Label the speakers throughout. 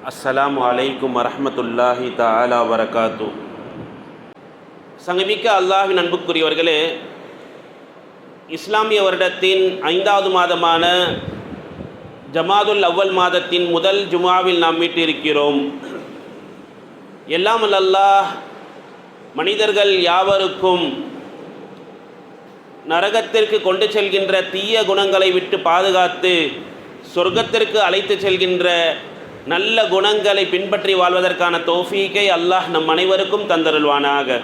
Speaker 1: அஸ்ஸலாமு அலைக்கும் வரஹ்மத்துல்லாஹி தஆலா வரகாத்து சங்கமிக்க அல்லாஹின் அன்புக்குரியவர்களே இஸ்லாமிய வருடத்தின் ஐந்தாவது மாதமான ஜமாதுல் அவ்வல் மாதத்தின் முதல் ஜுமாவில் நாம் மீட்டிருக்கிறோம் எல்லாம் அல்லாஹ் மனிதர்கள் யாவருக்கும் நரகத்திற்கு கொண்டு செல்கின்ற தீய குணங்களை விட்டு பாதுகாத்து சொர்க்கத்திற்கு அழைத்து செல்கின்ற நல்ல குணங்களை பின்பற்றி வாழ்வதற்கான தோஃபீக்கை அல்லாஹ் நம் அனைவருக்கும் தந்தருள்வானாக.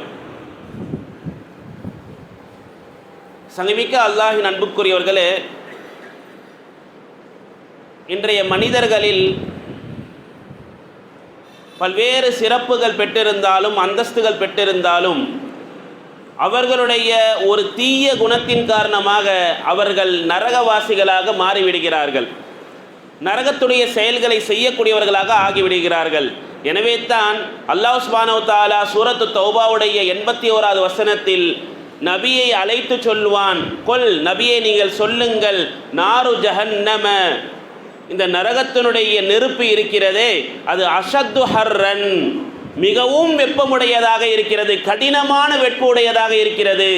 Speaker 1: சங்கமிக்க அல்லாஹின் அன்புக்குரியவர்களே இன்றைய மனிதர்களில் பல்வேறு சிறப்புகள் பெற்றிருந்தாலும் அந்தஸ்துகள் பெற்றிருந்தாலும் அவர்களுடைய ஒரு தீய குணத்தின் காரணமாக அவர்கள் நரகவாசிகளாக மாறிவிடுகிறார்கள். நரகத்துடைய செயல்களை செய்யக்கூடியவர்களாக ஆகிவிடுகிறார்கள். எனவே தான் அல்லாஹ் சுபானோ தாலா சூரத்து தௌபாவுடைய எண்பத்தி ஓராவது வசனத்தில் நபியை அழைத்து சொல்வான் கொல் நபியை நீங்கள் சொல்லுங்கள் நாரு ஜஹன்னம. இந்த நரகத்தினுடைய நெருப்பு இருக்கிறதே அது அஷத்து ஹர்ரன் மிகவும் வெப்பமுடையதாக இருக்கிறது கடினமான வெட்புடையதாக இருக்கிறது.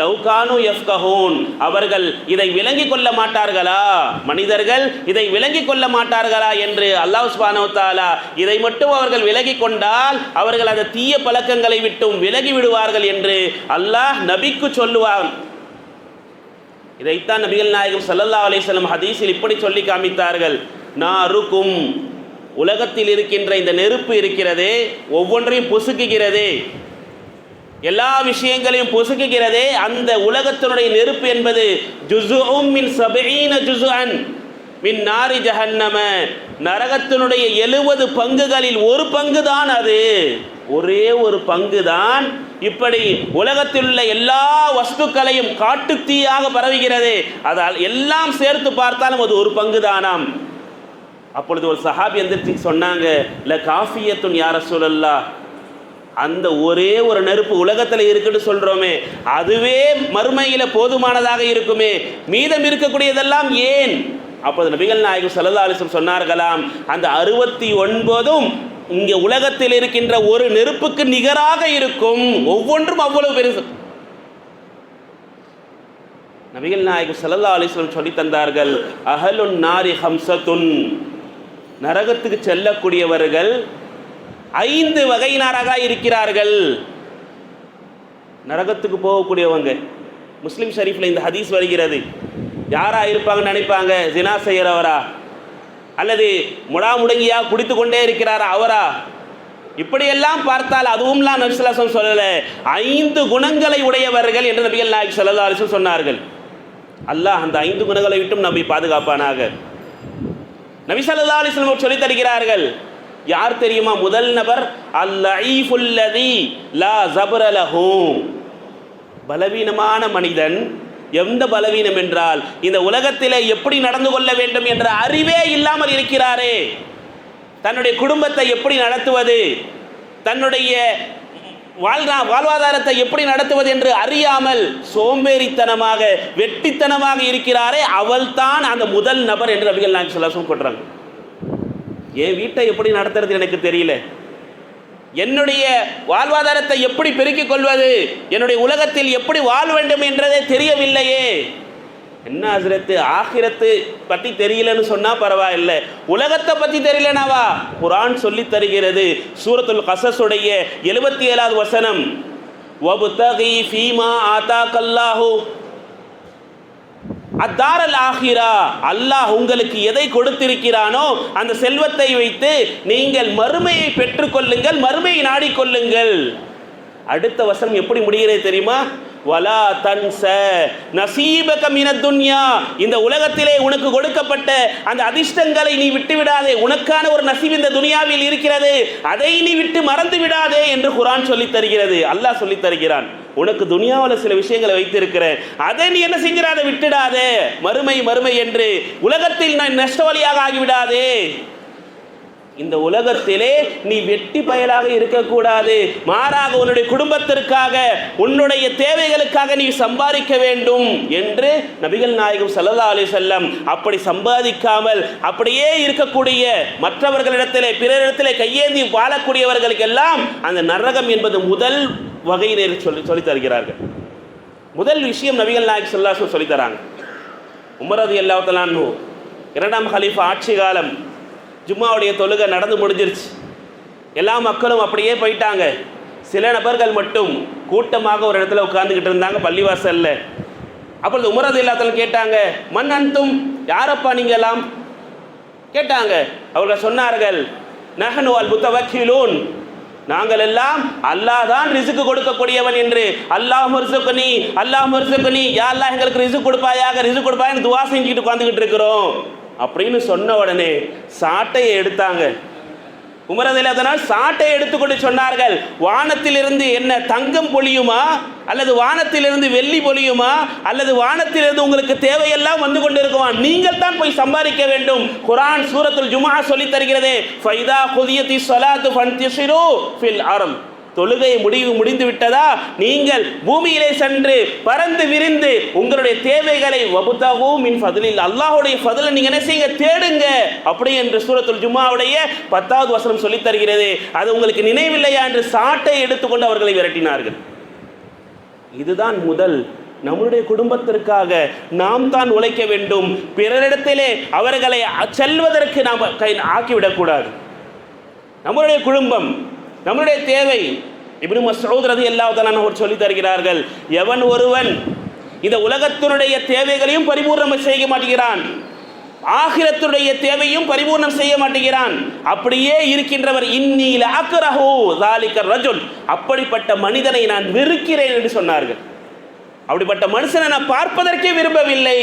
Speaker 1: லவ்கானு எஃப்கஹூன் அவர்கள் இதை விளங்கி கொள்ள மாட்டார்களா? மனிதர்கள் இதை விளங்கி கொள்ள மாட்டார்களா என்று அல்லாஹ் சுபானோ தாலா இதை மட்டும் அவர்கள் விலகி கொண்டால் அவர்கள் அந்த தீய பழக்கங்களை விட்டும் விலகி விடுவார்கள் என்று அல்லாஹ் நபிக்கு சொல்லுவான். இதைத்தான் நபிகள் நாயகம் சல்லல்லா அலிஸ்லம் ஹதீஸில் இப்படி சொல்லி காமித்தார்கள். நாருக்கும் உலகத்தில் இருக்கின்ற இந்த நெருப்பு இருக்கிறதே ஒவ்வொன்றையும் பொசுக்குகிறதே எல்லா விஷயங்களையும் பொசுக்குகிறதே அந்த உலகத்தினுடைய நெருப்பு என்பது ஜுசுஉம் மின் சபீன ஜுசுஅன் மின் நாரி ஜஹன்னம. நரகத்தினுடைய எழுபது பங்குகளில் ஒரு பங்கு தான் அது. ஒரே ஒரு பங்கு தான் இப்படி உலகத்தில் உள்ள எல்லா வஸ்துக்களையும் காட்டுத்தீயாக பரவுகிறது. அதால் எல்லாம் சேர்த்து பார்த்தாலும் அது ஒரு பங்கு தானாம் அப்பொழுது ஒரு சஹாபி எந்திரிச்சு சொன்னாங்க இல்லை காஃபியத்துன் யார சொல்லல்லா அந்த ஒரே ஒரு நெருப்பு உலகத்தில் இருக்குன்னு சொல்கிறோமே அதுவே மறுமையில் போதுமானதாக இருக்குமே. மீதம் இருக்கக்கூடியதெல்லாம் ஏன்? அப்போது நபிகள் நாயகம் சல்லா சொன்னார்களாம் அந்த அறுபத்தி ஒன்பதும் இங்கே உலகத்தில் இருக்கின்ற ஒரு நெருப்புக்கு நிகராக இருக்கும். ஒவ்வொன்றும் அவ்வளவு பெருசு. நபிகள் நாயகம் சல்லா அலிஸ்லம் சொல்லி தந்தார்கள் அகலுன் நாரி ஹம்சத்துன் நரகத்துக்கு செல்லக்கூடியவர்கள் ஐந்து வகையினராக இருக்கிறார்கள். நரகத்துக்கு போகக்கூடியவங்க. முஸ்லீம் ஷரீஃபில் இந்த ஹதீஸ் வருகிறது. யாரா இருப்பாங்கன்னு நினைப்பாங்க? ஜினா செய்கிறவரா அல்லது முடா முடங்கியா குடித்து கொண்டே இருக்கிறாரா? அவரா? இப்படியெல்லாம் பார்த்தால் அதுவும்லாம் நபிசுல்லாசம் சொல்லலை. ஐந்து குணங்களை உடையவர்கள் என்று நபிகள் நாயக் சல்லா அலிசம் சொன்னார்கள். அல்லாஹ் அந்த ஐந்து குணங்களை விட்டும் நம்பி பாதுகாப்பானாக. நபி சல்லா அலிஸ்லம் சொல்லி தருகிறார்கள். யார் தெரியுமா? முதல் நபர் அல்லீஃபுல்லதி லா ஜபரலஹூ பலவீனமான மனிதன். எந்த பலவீனம் என்றால் இந்த உலகத்திலே எப்படி நடந்து கொள்ள வேண்டும் என்ற அறிவே இல்லாமல் இருக்கிறாரே. தன்னுடைய குடும்பத்தை எப்படி நடத்துவது? தன்னுடைய வாழ்நா வாழ்வாதாரத்தை எப்படி நடத்துவது என்று அறியாமல் சோம்பேறித்தனமாக வெட்டித்தனமாக இருக்கிறாரே அவள்தான் அந்த முதல் நபர் என்று நபிகள் நாங்கள் சொல்ல சொல்றாங்க. என் வீட்டை எப்படி நடத்துறது எனக்கு தெரியல. என்னுடைய வாழ்வாதாரத்தை எப்படி பெருக்கிக் கொள்வது? என்னுடைய உலகத்தில் எப்படி வாழ வேண்டும் என்றதே தெரியவில்லையே. என்ன ஹசரத்து ஆகிரத்து பற்றி தெரியலன்னு சொன்னால் பரவாயில்ல. உலகத்தை பற்றி தெரியலனாவா? குரான் சொல்லி தருகிறது. சூரத்துல் கசஸுடைய எழுபத்தி ஏழாவது வசனம். வபுதகி ஃபீமா ஆதா கல்லாஹூ அத்தாரல் ஆகிரா அல்லாஹ் உங்களுக்கு எதை கொடுத்திருக்கிறானோ அந்த செல்வத்தை வைத்து நீங்கள் மறுமையை பெற்றுக்கொள்ளுங்கள் மறுமையை நாடிக்கொள்ளுங்கள். அடுத்த வசனம் எப்படி முடிகிறது தெரியுமா? வலா தன்ச நசீபக மின இந்த உலகத்திலே உனக்கு கொடுக்கப்பட்ட அந்த அதிர்ஷ்டங்களை நீ விட்டு விடாதே உனக்கான ஒரு நசீப் இந்த துனியாவில் இருக்கிறது. அதை நீ விட்டு மறந்து விடாதே என்று குரான் சொல்லித் தருகிறது. அல்லாஹ் சொல்லித் தருகிறான். உனக்கு துனியாவில் சில விஷயங்களை வைத்திருக்கிறேன். அதை நீ என்ன செஞ்சிடாத? விட்டுடாதே. மறுமை மறுமை என்று உலகத்தில் நான் நஷ்டவழியாக ஆகிவிடாதே. இந்த உலகத்திலே நீ வெட்டி பயலாக இருக்கக்கூடாது. மாறாக உன்னுடைய குடும்பத்திற்காக உன்னுடைய தேவைகளுக்காக நீ சம்பாதிக்க வேண்டும் என்று நபிகள் நாயகம் சல்லா அலி செல்லம் அப்படி சம்பாதிக்காமல் அப்படியே இருக்கக்கூடிய மற்றவர்களிடத்திலே பிறரிடத்திலே கையேந்தி வாழக்கூடியவர்களுக்கெல்லாம் அந்த நரகம் என்பது முதல் வகையினர் சொல்லி சொல்லி தருகிறார்கள். முதல் விஷயம் நபிகள் நாயக் சொல்லாசு சொல்லித் தராங்க. உமரது அல்லாஹலான்னு இரண்டாம் ஹலீஃபா ஆட்சி காலம் ஜும்மாவுடைய தொழுகை நடந்து முடிஞ்சிருச்சு. எல்லா மக்களும் அப்படியே போயிட்டாங்க. சில நபர்கள் மட்டும் கூட்டமாக ஒரு இடத்துல உட்காந்துக்கிட்டு இருந்தாங்க பள்ளிவாசலில் அப்பொழுது உமரது இல்லாத்தல் கேட்டாங்க மண் அன்த்தும் யாரப்பா நீங்கெல்லாம்? கேட்டாங்க. அவர்கள் சொன்னார்கள் நகனு அல் முத்தவக்கிலூன் நாங்கள் எல்லாம் அல்லாஹ் தான் ரிசுக்கு கொடுக்கக்கூடியவன் என்று. அல்லாஹ் மருசுக்கனி அல்லாஹ் மருசுக்கனி யா அல்லாஹ் எங்களுக்கு ரிசுக்கு கொடுப்பாயாக ரிசுக்கு கொடுப்பாயின்னு துவா செஞ்சுக்கிட்டு உட்காந்துக்கிட்டு இருக்கிறோம். அப்படின்னு சொன்ன உடனே சாட்டையை எடுத்தாங்க. உமரதில் அதனால் சாட்டை எடுத்துக்கொண்டு சொன்னார்கள். வானத்திலிருந்து என்ன தங்கம் பொழியுமா? அல்லது வானத்திலிருந்து வெள்ளி பொழியுமா? அல்லது வானத்திலிருந்து உங்களுக்கு தேவையெல்லாம் வந்து கொண்டிருக்குமா? நீங்கள் தான் போய் சம்பாதிக்க வேண்டும். குரான் சூரத்துல் ஜுமா சொல்லி தருகிறதே. ஃபைதா குதியத்தி சொலாத்து ஃபன்திஷிரு ஃபில் ஆரம் தொழுகை முடிவு முடிந்து விட்டதா? நீங்கள் பூமியிலே சென்று பறந்து விரிந்து உங்களுடைய தேவைகளை வபுதாவோ மின் ஃபதிலில் அல்லாஹுடைய ஃபதிலை நீங்க என்ன செய்யுங்க? தேடுங்க. அப்படி என்று சூரத்துல் ஜும்மாவுடைய பத்தாவது வசனம் சொல்லித் தருகிறது. அது உங்களுக்கு நினைவில்லையா என்று சாட்டை எடுத்துக்கொண்டு அவர்களை விரட்டினார்கள். இதுதான் முதல். நம்முடைய குடும்பத்திற்காக நாம் தான் உழைக்க வேண்டும். பிறரிடத்திலே அவர்களை செல்வதற்கு நாம் கை ஆக்கிவிடக்கூடாது. நம்மளுடைய குடும்பம் நம்மளுடைய தேவை இப்னு மஸ்ஊத் ரலியல்லாஹு தஆலா அவர் சொல்லி தருகிறார்கள் எவன் ஒருவன் இந்த உலகத்தினுடைய தேவைகளையும் பரிபூர்ணம் செய்ய மாட்டேங்கிறான் ஆகிரத்துடைய தேவையும் பரிபூர்ணம் செய்ய மாட்டேங்கிறான் அப்படியே இருக்கின்றவர் இன்னில அக்ரஹு தாலிக்கர் ரஜுல். அப்படிப்பட்ட மனிதனை நான் வெறுக்கிறேன் என்று சொன்னார்கள். அப்படிப்பட்ட மனுஷனை நான் பார்ப்பதற்கே விரும்பவில்லை.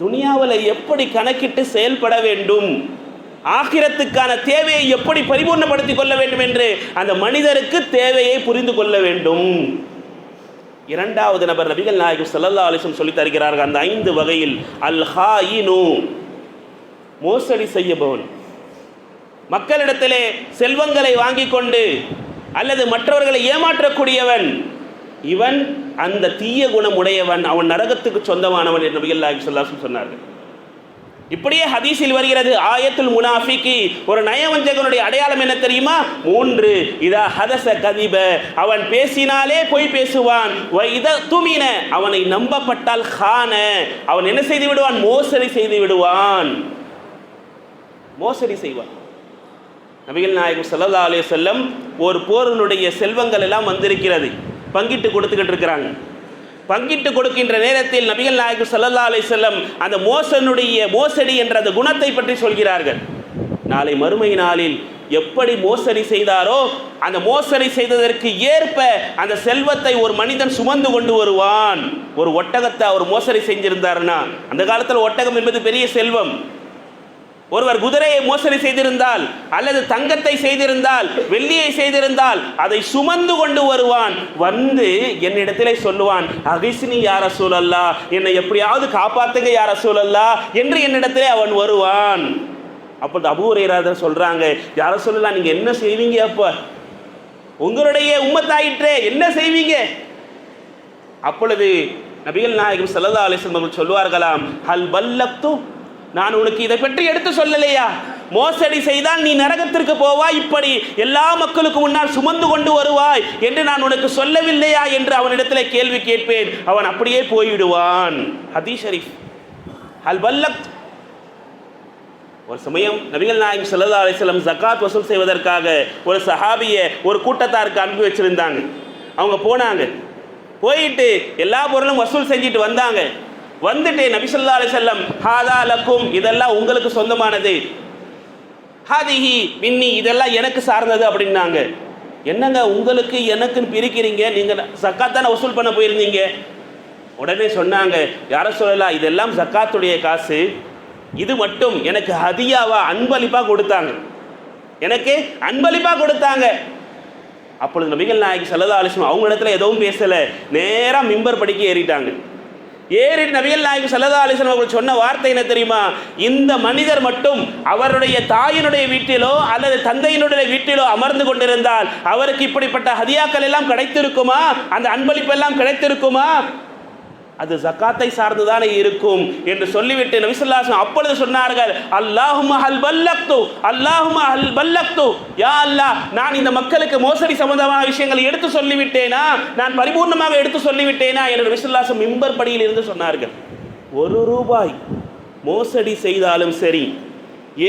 Speaker 1: துனியாவில் எப்படி கணக்கிட்டு செயல்பட வேண்டும்? ஆகிரத்துக்கான தேவையை எப்படி பரிபூர்ணப்படுத்திக் கொள்ள வேண்டும் என்று அந்த மனிதருக்கு தேவையை புரிந்து கொள்ள வேண்டும். இரண்டாவது நபர் நபிகள் நாயகம் சல்லல்லா அலிசம் சொல்லி தருகிறார்கள் அந்த ஐந்து வகையில் அல் ஹாயினு மோசடி செய்யபவன் மக்களிடத்திலே செல்வங்களை வாங்கிக் கொண்டு அல்லது மற்றவர்களை ஏமாற்றக்கூடியவன் இவன் அந்த தீய குணம் உடையவன் அவன் நரகத்துக்கு சொந்தமானவன் என்று நபிகள் நாயகம் சொல்லாசம் சொன்னார்கள். இப்படியே ஹதீஸில் வருகிறது ஆயத்துல் முனாஃபிக்கு ஒரு நயவஞ்சகனுடைய அடையாளம் என்ன தெரியுமா? மூன்று இதா ஹதச கதிப. அவன் பேசினாலே பொய் பேசுவான். இத துமின. அவனை நம்பப்பட்டால் ஹான. அவன் என்ன செய்து விடுவான்? மோசடி செய்து விடுவான். மோசடி செய்வான். நபிகள் நாயகம் சல்லா அலே செல்லம் ஒரு போரினுடைய செல்வங்கள் எல்லாம் வந்திருக்கிறது. பங்கிட்டு கொடுத்துக்கிட்டு இருக்கிறாங்க. பங்கிட்டு கொடுக்கின்ற நேரத்தில் நபிகள் நாயகம் சல்லல்லா அலி செல்லம் அந்த மோசனுடைய மோசடி என்ற அந்த குணத்தை பற்றி சொல்கிறார்கள். நாளை மறுமை நாளில் எப்படி மோசடி செய்தாரோ அந்த மோசடி செய்ததற்கு ஏற்ப அந்த செல்வத்தை ஒரு மனிதன் சுமந்து கொண்டு வருவான். ஒரு ஒட்டகத்தை அவர் மோசடி செஞ்சிருந்தாருன்னா அந்த காலத்தில் ஒட்டகம் என்பது பெரிய செல்வம். ஒருவர் குதிரையை மோசடி செய்திருந்தால் அல்லது தங்கத்தை செய்திருந்தால் வெள்ளியை செய்திருந்தால் அதை சுமந்து கொண்டு வருவான். வந்து என்னிடத்திலே சொல்லுவான் அகிஸ்னி யார சூழல்லா என்னை எப்படியாவது காப்பாத்துங்க யார சூழல்லா என்று என்னிடத்திலே அவன் வருவான். அப்பொழுது அபூரையராதர் சொல்றாங்க யார சொல்லலாம் நீங்க என்ன செய்வீங்க அப்ப? உங்களுடைய உம்மத்தாயிற்றே என்ன செய்வீங்க? அப்பொழுது நபிகள் நாயகம் ஸல்லல்லாஹு அலைஹி அவர்கள் சொல்வார்களாம் ஹல் பல்லக்து நான் உனக்கு இதை பற்றி எடுத்து சொல்லலையா? மோசடி செய்தால் நீ நரகத்திற்கு போவாய். இப்படி எல்லா மக்களுக்கு முன்னால் சுமந்து கொண்டு வருவாய் என்று நான் உனக்கு சொல்லவில்லையா என்று அவனிடத்தில் கேள்வி கேட்பேன். அவன் அப்படியே போய்விடுவான். ஹதீ ஷரீஃப். அல் பல்லக்த் ஒரு சமயம் நபிகள் நாயகம் சல்லா அலிஸ்லம் ஜக்காத் வசூல் செய்வதற்காக ஒரு சஹாபியை ஒரு கூட்டத்தாருக்கு அனுப்பி வச்சிருந்தாங்க. அவங்க போனாங்க. போயிட்டு எல்லா பொருளும் வசூல் செஞ்சுட்டு வந்தாங்க. வந்துட்டு நபிசல்லா அலி செல்லம் ஹாதா லக்கும். இதெல்லாம் உங்களுக்கு சொந்தமானது. ஹாதிஹி மின்னி. இதெல்லாம் எனக்கு சார்ந்தது அப்படின்னாங்க. என்னங்க உங்களுக்கு எனக்குன்னு பிரிக்கிறீங்க? நீங்கள் சக்காத் தானே வசூல் பண்ண போயிருந்தீங்க? உடனே சொன்னாங்க யார சொல்லலாம் இதெல்லாம் சக்காத்துடைய காசு. இது மட்டும் எனக்கு ஹதியாவா அன்பளிப்பாக கொடுத்தாங்க. எனக்கு அன்பளிப்பாக கொடுத்தாங்க. அப்பொழுது நபிகள் நாயகி சல்லதா அலிஸ்லாம் அவங்க இடத்துல எதுவும் பேசலை. நேராக மிம்பர் படிக்க ஏறிட்டாங்க. ஏறி நபியல் நாயகம் சல்லதா அலிசன் அவர்கள் சொன்ன வார்த்தை என்ன தெரியுமா? இந்த மனிதர் மட்டும் அவருடைய தாயினுடைய வீட்டிலோ அல்லது தந்தையினுடைய வீட்டிலோ அமர்ந்து கொண்டிருந்தால் அவருக்கு இப்படிப்பட்ட ஹதியாக்கள் எல்லாம் கிடைத்திருக்குமா? அந்த அன்பளிப்பு எல்லாம் கிடைத்திருக்குமா? அது ஜக்காத்தை சார்ந்துதானே இருக்கும் என்று சொல்லிவிட்டு நபிசல்லாசம் அப்பொழுது சொன்னார்கள் அல்லாஹும அல் பல்லக்து அல்லாஹும் அல் பல்லக்து. யா அல்லாஹ் நான் இந்த மக்களுக்கு மோசடி சம்பந்தமான விஷயங்களை எடுத்து சொல்லிவிட்டேனா? நான் பரிபூர்ணமாக எடுத்து சொல்லிவிட்டேனா? என்று நபிசல்லாசம் மிம்பர் படியில் இருந்து சொன்னார்கள். ஒரு ரூபாய் மோசடி செய்தாலும் சரி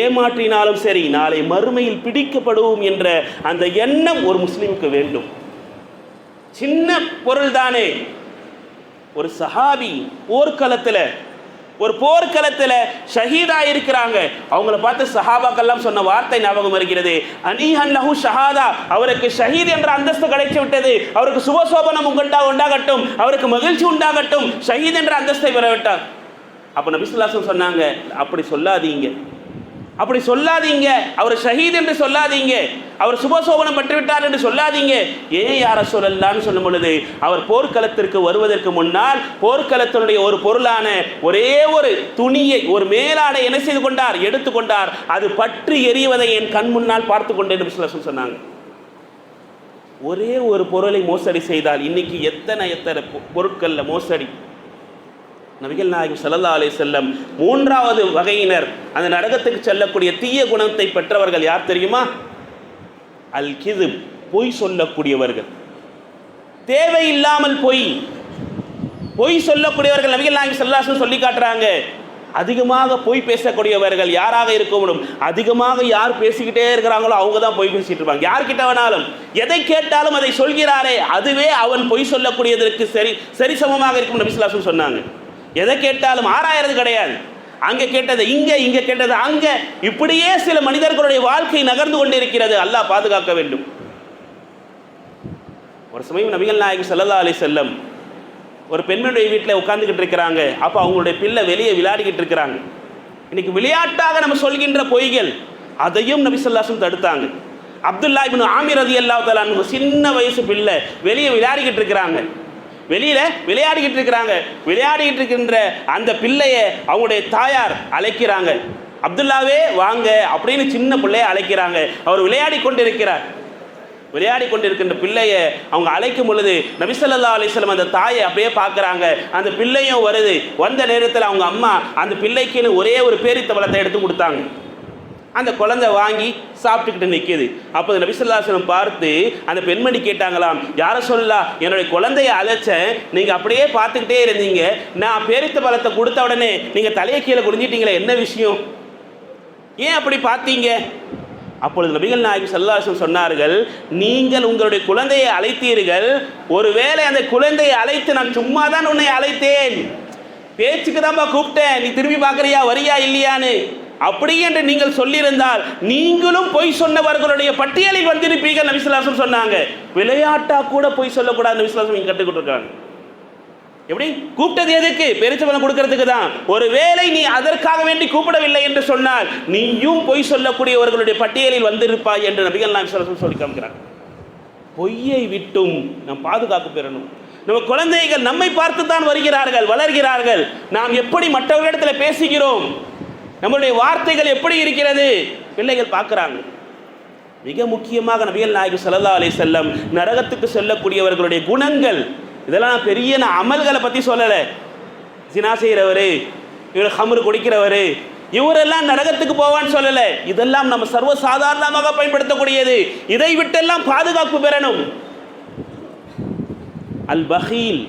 Speaker 1: ஏமாற்றினாலும் சரி நாளை மறுமையில் பிடிக்கப்படுவோம் என்ற அந்த எண்ணம் ஒரு முஸ்லீமுக்கு வேண்டும். சின்ன பொருள் தானே ஒரு சஹாபி போர்க்களத்தில் ஒரு போர்க்களத்தில் ஷஹீதா இருக்கிறாங்க அவங்கள பார்த்து சஹாபாக்கெல்லாம் சொன்ன வார்த்தை ஞாபகம் வருகிறது. அனிஹன் லஹு ஷஹாதா அவருக்கு ஷஹீத் என்ற அந்தஸ்து கிடைச்சு விட்டது அவருக்கு சுபசோபனம் உங்கண்டா உண்டாகட்டும். அவருக்கு மகிழ்ச்சி உண்டாகட்டும். ஷஹீத் என்ற அந்தஸ்தை பெறவிட்டார். அப்போ நபிசுல்லாசன் சொன்னாங்க அப்படி சொல்லாதீங்க. அப்படி சொல்லாதீங்க. அவர் ஷஹீத் என்று சொல்லாதீங்க. அவர் சுபசோபனம் பெற்றுவிட்டார் என்று சொல்லாதீங்க. ஏன் யார சொல்லலான்னு சொல்லும் பொழுது அவர் போர்க்களத்திற்கு வருவதற்கு முன்னால் போர்க்களத்தினுடைய ஒரு பொருளான ஒரே ஒரு துணியை ஒரு மேலாடை என்ன செய்து கொண்டார்? எடுத்துக்கொண்டார் அது பற்றி எரிவதை என் கண் முன்னால் பார்த்து கொண்டேன் என்று சொன்னாங்க. ஒரே ஒரு பொருளை மோசடி செய்தால் இன்னைக்கு எத்தனை எத்தனை பொ- பொருட்கள்ல மோசடி? நபிகள் நாயகம் சல்லா அலி செல்லம் மூன்றாவது வகையினர். அந்த நரகத்துக்கு செல்லக்கூடிய தீய குணத்தை பெற்றவர்கள் யார் தெரியுமா? அல் கிது பொய் சொல்லக்கூடியவர்கள். தேவையில்லாமல் பொய். பொய் சொல்லக்கூடியவர்கள் நபிகள் நாயகம் செல்லாசன் சொல்லி காட்டுறாங்க. அதிகமாக பொய் பேசக்கூடியவர்கள் யாராக இருக்க முடியும் அதிகமாக யார் பேசிக்கிட்டே இருக்கிறாங்களோ அவங்க தான் பொய் பேசிட்டு இருப்பாங்க. யார்கிட்ட வேணாலும் எதை கேட்டாலும் அதை சொல்கிறாரே அதுவே அவன் பொய் சொல்லக்கூடியதற்கு சரி சரி சமமாக இருக்கும் நபி சொன்னாங்க. எதை கேட்டாலும் ஆராயறது கிடையாது. அங்கே கேட்டது இங்கே இங்கே கேட்டது அங்கே. இப்படியே சில மனிதர்களுடைய வாழ்க்கை நகர்ந்து கொண்டிருக்கிறது. அல்லாஹ் பாதுகாக்க வேண்டும். ஒரு சமயம் நபிகள் நாயகி ஸல்லல்லாஹு அலி செல்லம் ஒரு பெண்ணுடைய வீட்டில் உட்காந்துக்கிட்டு இருக்கிறாங்க. அப்போ அவங்களுடைய பிள்ளை வெளியே விளையாடிக்கிட்டு இருக்கிறாங்க. இன்னைக்கு விளையாட்டாக நம்ம சொல்கின்ற பொய்கள் அதையும் நபி ஸல்லல்லாஹு தடுத்தாங்க. அப்துல்லா இப்னு ஆமிர் அதி தஆலா சின்ன வயசு பிள்ளை வெளியே விளையாடிக்கிட்டு இருக்கிறாங்க. வெளியில விளையாடிக்கிட்டு இருக்கிறாங்க. விளையாடிக்கிட்டு இருக்கின்ற அந்த பிள்ளைய அவங்களுடைய தாயார் அழைக்கிறாங்க. அப்துல்லாவே வாங்க அப்படின்னு சின்ன பிள்ளைய அழைக்கிறாங்க. அவர் விளையாடி கொண்டிருக்கிறார். விளையாடி கொண்டிருக்கின்ற பிள்ளைய அவங்க அழைக்கும் பொழுது நபிசல்லா அலிஸ்லம் அந்த தாயை அப்படியே பார்க்குறாங்க. அந்த பிள்ளையும் வருது. வந்த நேரத்தில் அவங்க அம்மா அந்த பிள்ளைக்குன்னு ஒரே ஒரு பேரித்த பழத்தை எடுத்து கொடுத்தாங்க. அந்த குழந்தை வாங்கி சாப்பிட்டுக்கிட்டு நிற்கிது அப்போ நபிசல்லாசனம் பார்த்து அந்த பெண்மணி கேட்டாங்களாம் யாரை சொல்லலாம் என்னுடைய குழந்தைய அழைச்சேன். நீங்கள் அப்படியே பார்த்துக்கிட்டே இருந்தீங்க. நான் பேரித்த பழத்தை கொடுத்த உடனே நீங்கள் தலையை கீழே குடிஞ்சிட்டீங்களே என்ன விஷயம்? ஏன் அப்படி பார்த்தீங்க? அப்பொழுது நபிகள் நாயகி சல்லாசம் சொன்னார்கள் நீங்கள் உங்களுடைய குழந்தையை அழைத்தீர்கள். ஒருவேளை அந்த குழந்தையை அழைத்து நான் சும்மா தான் உன்னை அழைத்தேன். பேச்சுக்கு தான்ப்பா கூப்பிட்டேன். நீ திரும்பி பார்க்குறியா? வரியா? இல்லையான்னு. அப்படி என்று நீங்கள் சொல்லியிருந்தால் நீங்களும் பொய் சொன்னவர்களுடைய பட்டியலில் வந்திருப்பீர்கள் நபிசுலாசம் சொன்னாங்க. விளையாட்டா கூட பொய் சொல்லக்கூடாது நபிசுலாசம் இங்கே கற்றுக்கிட்டு எப்படி? கூப்பிட்டது எதுக்கு? பெருச்சவனம் கொடுக்கறதுக்கு தான். ஒருவேளை நீ அதற்காக வேண்டி கூப்பிடவில்லை என்று சொன்னால் நீயும் பொய் சொல்லக்கூடியவர்களுடைய பட்டியலில் வந்திருப்பாய் என்று நபிகள் நான் ஸல்லல்லாஹு சொல்லி காமிக்கிறார் பொய்யை விட்டும் நாம் பாதுகாப்பு பெறணும். நம்ம குழந்தைகள் நம்மை பார்த்து தான் வருகிறார்கள் வளர்கிறார்கள். நாம் எப்படி மற்றவர்களிடத்தில் பேசுகிறோம்? நம்மளுடைய வார்த்தைகள் எப்படி இருக்கிறது? பிள்ளைகள் பார்க்குறாங்க. மிக முக்கியமாக நபிகள் நாயகம் சல்லா அலி செல்லம் நரகத்துக்கு செல்லக்கூடியவர்களுடைய குணங்கள் இதெல்லாம் நான் பெரிய நான் அமல்களை பற்றி சொல்லலை. ஜினா செய்கிறவர் இவர் ஹம்ரு குடிக்கிறவர் இவரெல்லாம் நரகத்துக்கு போவான்னு சொல்லலை. இதெல்லாம் நம்ம சர்வ சாதாரணமாக பயன்படுத்தக்கூடியது. இதை விட்டெல்லாம் பாதுகாப்பு பெறணும். அல் பஹீல்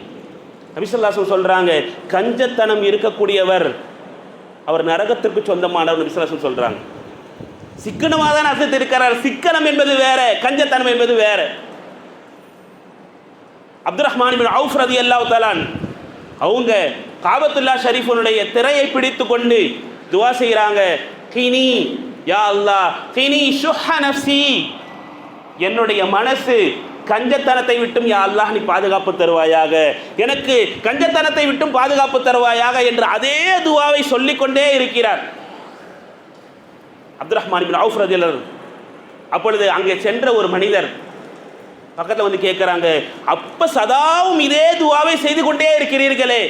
Speaker 1: நபிசல்லாசம் சொல்றாங்க கஞ்சத்தனம் இருக்கக்கூடியவர் அவர் நரகத்திற்கு சொந்தமானவர் நபிசல்லாசம் சொல்றாங்க. சிக்கனமாக தான் அசைத்து இருக்கிறார். சிக்கனம் என்பது வேற கஞ்சத்தனம் என்பது வேற. அப்துல் ரஹ்மான் அவுஃப் ரதி அல்லாஹ் தலான் அவங்க காபத்துல்லா ஷரீஃபனுடைய திரையை பிடித்து கொண்டு துவா செய்கிறாங்க கினி யா அல்லாஹ் கினி சுஹ நஃப்சி என்னுடைய மனசு கஞ்சத்தனத்தை விட்டும் யா அல்லாஹ் நீ பாதுகாப்பு தருவாயாக. எனக்கு கஞ்சத்தனத்தை விட்டும் பாதுகாப்பு தருவாயாக என்று அதே துவாவை சொல்லிக்கொண்டே இருக்கிறார். அப்துல் ரஹ்மான் பின் அவுஃப் ரதியல்லர் அப்பொழுது அங்கே சென்ற ஒரு மனிதர் பக்கத்தில் வந்து கேட்குறாங்க அப்ப சதாவும் இதே துவாவை செய்து கொண்டே இருக்கிறீர்களே.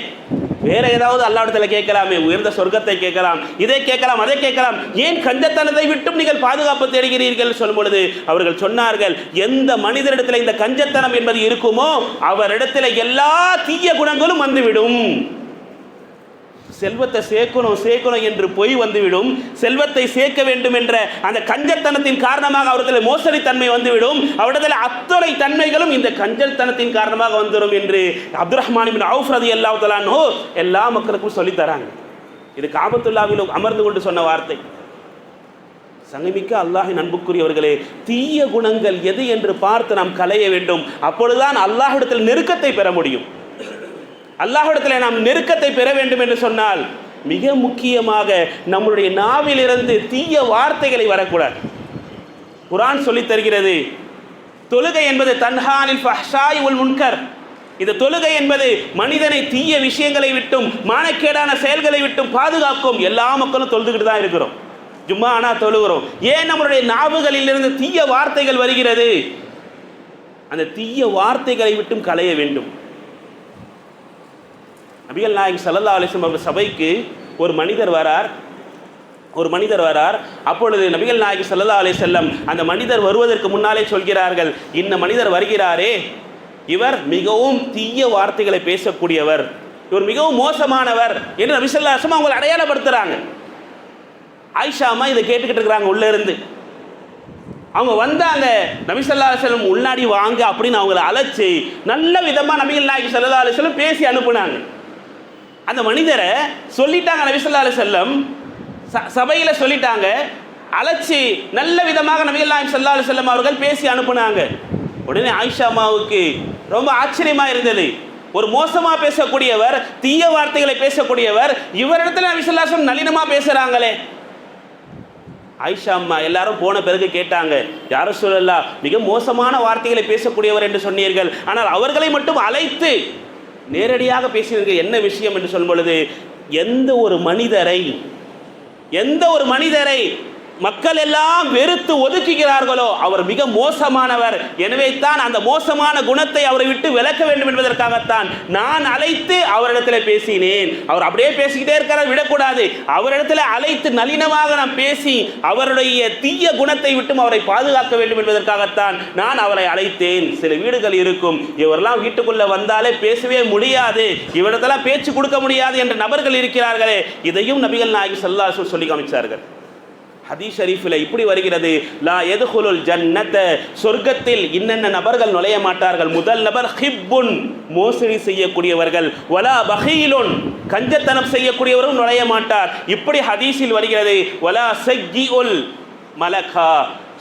Speaker 1: வேற ஏதாவது அல்லாவிடத்தில் கேட்கலாமே உயர்ந்த சொர்க்கத்தை கேட்கலாம் இதை கேட்கலாம் அதை கேட்கலாம். ஏன் கஞ்சத்தனத்தை விட்டும் நீங்கள் பாதுகாப்பு தேடுகிறீர்கள்? சொல்லும் பொழுது அவர்கள் சொன்னார்கள் எந்த மனிதரிடத்தில் இந்த கஞ்சத்தனம் என்பது இருக்குமோ அவரிடத்தில் எல்லா தீய குணங்களும் வந்துவிடும். செல்வத்தை சேர்க்கணும் சேர்க்கணும் என்று பொய் வந்துவிடும். செல்வத்தை சேர்க்க வேண்டும் என்ற அந்த கஞ்சத்தனத்தின் காரணமாக அவரிடத்தில் மோசடித்தன்மை வந்துவிடும். அவரிடத்தில் அத்தனை தன்மைகளும் இந்த கஞ்சத்தனத்தின் காரணமாக வந்துடும் என்று அப்துல் ரஹ்மான் அவுஃப்ரதி எல்லா மக்களுக்கும் சொல்லித்தராங்க இது காபத்துல்லாவில் அமர்ந்து கொண்டு சொன்ன வார்த்தை. சங்கமிக்க அல்லாஹின் அன்புக்குரியவர்களே தீய குணங்கள் எது என்று பார்த்து நாம் களைய வேண்டும். அப்பொழுதுதான் அல்லாஹிடத்தில் நெருக்கத்தை பெற முடியும். அல்லாஹிடத்தில் நாம் நெருக்கத்தை பெற வேண்டும் என்று சொன்னால் மிக முக்கியமாக நம்மளுடைய நாவிலிருந்து தீய வார்த்தைகளை வரக்கூடாது. குரான் சொல்லித் தருகிறது தொழுகை என்பது தன்ஹானில் ஃபஹ்ஷாய் உல் முன்கர். இந்த தொழுகை என்பது மனிதனை தீய விஷயங்களை விட்டும் மானக்கேடான செயல்களை விட்டும் பாதுகாக்கும். எல்லா மக்களும் தொழுதுகிட்டு தான் இருக்கிறோம். ஜும்மா ஆனால் தொழுகிறோம். ஏன் நம்மளுடைய நாவுகளிலிருந்து தீய வார்த்தைகள் வருகிறது? அந்த தீய வார்த்தைகளை விட்டும் களைய வேண்டும். நபிகள் நாயக் சல்லா அலிஸ்லம் அவர் சபைக்கு ஒரு மனிதர் வரார். ஒரு மனிதர் வரார். அப்பொழுது நபிகள் நாயகி சல்லா அலைஹி செல்லம் அந்த மனிதர் வருவதற்கு முன்னாலே சொல்கிறார்கள் இந்த மனிதர் வருகிறாரே. இவர் மிகவும் தீய வார்த்தைகளை பேசக்கூடியவர். இவர் மிகவும் மோசமானவர். என்று நபி ஸல்லல்லாஹு அவங்களை அடையாளப்படுத்துகிறாங்க ஆயிஷா அம்மா இதை கேட்டுக்கிட்டு இருக்கிறாங்க உள்ளே இருந்து. அவங்க வந்தாங்க நபி ஸல்லல்லாஹு உள்ளாடி வாங்க அப்படின்னு அவங்கள அழைச்சி நல்ல விதமாக நபிகள் நாயகி சல்லா அலிஸ்லம் பேசி அனுப்புனாங்க. அந்த மனிதரை சொல்லிட்டாங்க நபிசல்லா செல்லம் அலைஹி ச- சொல்லிட்டாங்க. அழைச்சி நல்ல விதமாக நபிகள் சல்லா செல்லம் அவர்கள் பேசி அனுப்புனாங்க. உடனே ஆயிஷா அம்மாவுக்கு ரொம்ப ஆச்சரியமா இருந்தது. ஒரு மோசமா பேசக்கூடியவர் தீய வார்த்தைகளை பேசக்கூடியவர் இவரிடத்துல நபி நளினமாக பேசுகிறாங்களே பேசுறாங்களே. ஆயிஷா அம்மா எல்லாரும் போன பிறகு கேட்டாங்க யாரும் சொல்லலாம் மிக மோசமான வார்த்தைகளை பேசக்கூடியவர் என்று சொன்னீர்கள். ஆனால் அவர்களை மட்டும் அழைத்து நேரடியாக பேசினீர்கள் என்ன விஷயம் என்று சொல்லும் பொழுது எந்த ஒரு மனிதரை எந்த ஒரு மனிதரை மக்கள் எல்லாம் வெறுத்து ஒதுக்குகிறார்களோ அவர் மிக மோசமானவர். எனவே தான் அந்த மோசமான குணத்தை அவரை விட்டு விளக்க வேண்டும் என்பதற்காகத்தான் நான் அழைத்து அவரிடத்தில் பேசினேன். அவர் அப்படியே பேசிக்கிட்டே இருக்கிறார் விடக்கூடாது. அவரிடத்தில் அழைத்து நளினமாக நான் பேசி அவருடைய தீய குணத்தை விட்டும் அவரை பாதுகாக்க வேண்டும் என்பதற்காகத்தான் நான் அவரை அழைத்தேன். சில வீடுகள் இருக்கும். இவரெல்லாம் வீட்டுக்குள்ள வந்தாலே பேசவே முடியாது. இவரிடத்தெல்லாம் பேச்சு கொடுக்க முடியாது என்ற நபர்கள் இருக்கிறார்களே. இதையும் நபிகள் நாயகி சல்லாசு சொல்லி காமிச்சார்கள். ஹதீஸ் ஷரீஃபில் இப்படி வருகிறது. லா எதுகுலுல் ஜன்னத்தை சொர்க்கத்தில் இன்னென்ன நபர்கள் நுழைய மாட்டார்கள்? முதல் நபர் ஹிப்புன் மோசடி செய்யக்கூடியவர்கள். வலா பஹீலுன் கஞ்சத்தனம் செய்யக்கூடியவரும் நுழைய மாட்டார். இப்படி ஹதீஸில் வருகிறது. வலா சக்கிஉல் மலகா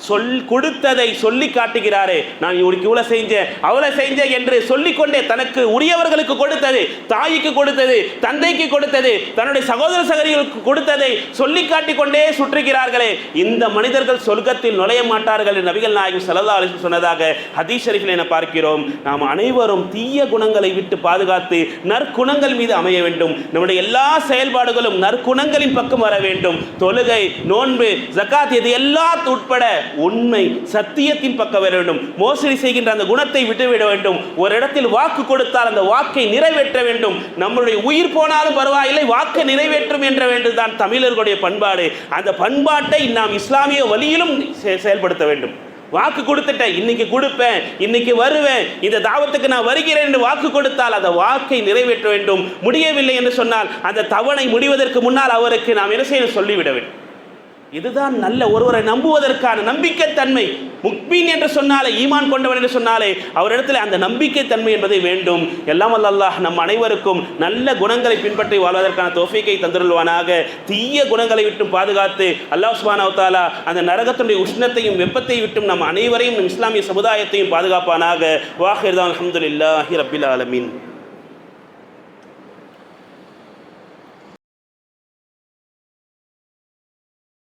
Speaker 1: சொல் கொடுத்ததை சொல்லி காட்டுகிறாரே. நான் இவனுக்கு இவ்வளோ செஞ்சேன் அவ்வளோ செஞ்சேன் என்று சொல்லிக்கொண்டே தனக்கு உரியவர்களுக்கு கொடுத்தது தாய்க்கு கொடுத்தது தந்தைக்கு கொடுத்தது தன்னுடைய சகோதர சகோதரிகளுக்கு கொடுத்ததை சொல்லி காட்டிக்கொண்டே சுற்றுகிறார்களே. இந்த மனிதர்கள் சொர்க்கத்தில் நுழைய மாட்டார்கள் என்று நபிகள் நாயகம் சலதா அலிஸ்லம் சொன்னதாக ஹதீஸ் என பார்க்கிறோம். நாம் அனைவரும் தீய குணங்களை விட்டு பாதுகாத்து நற்குணங்கள் மீது அமைய வேண்டும். நம்முடைய எல்லா செயல்பாடுகளும் நற்குணங்களின் பக்கம் வர வேண்டும். தொழுகை நோன்பு ஜக்காத் இது எல்லாத்து உட்பட உண்மை சத்தியத்தின் பக்கம் வர வேண்டும். மோசடி செய்கின்ற அந்த குணத்தை விட்டுவிட வேண்டும். ஒரு இடத்தில் வாக்கு கொடுத்தால் அந்த வாக்கை நிறைவேற்ற வேண்டும். நம்மளுடைய உயிர் போனாலும் பரவாயில்லை வாக்கை நிறைவேற்றும் என்ற வேண்டுதான் தமிழர்களுடைய பண்பாடு. அந்த பண்பாட்டை நாம் இஸ்லாமிய வழியிலும் செ- செயல்படுத்த வேண்டும். வாக்கு கொடுத்துட்டேன் இன்னைக்கு கொடுப்பேன் இன்னைக்கு வருவேன் இந்த தாவத்துக்கு நான் வருகிறேன் என்று வாக்கு கொடுத்தால் அந்த வாக்கை நிறைவேற்ற வேண்டும். முடியவில்லை என்று சொன்னால் அந்த தவணை முடிவதற்கு முன்னால் அவருக்கு நாம் என்ன செய்ய சொல்லிவிட வேண்டும்? இதுதான் நல்ல ஒருவரை நம்புவதற்கான நம்பிக்கைத்தன்மை. முக்மீன் என்று சொன்னாலே ஈமான் கொண்டவன் என்று சொன்னாலே அவரிடத்தில் அந்த நம்பிக்கைத்தன்மை என்பதை வேண்டும். எல்லாம் அல்லாஹ் நம் அனைவருக்கும் நல்ல குணங்களை பின்பற்றி வாழ்வதற்கான தோஃபிக்கை தந்துருள்வானாக. தீய குணங்களை விட்டும் பாதுகாத்து அல்லாஹ் சுப்ஹானஹு அவத்தாலா அந்த நரகத்தினுடைய உஷ்ணத்தையும் வெப்பத்தை விட்டும் நம் அனைவரையும் நம் இஸ்லாமிய சமுதாயத்தையும் பாதுகாப்பானாக. வாஹிர்தான் அல்ஹம்துலில்லாஹி ரபில் ஆலமீன்.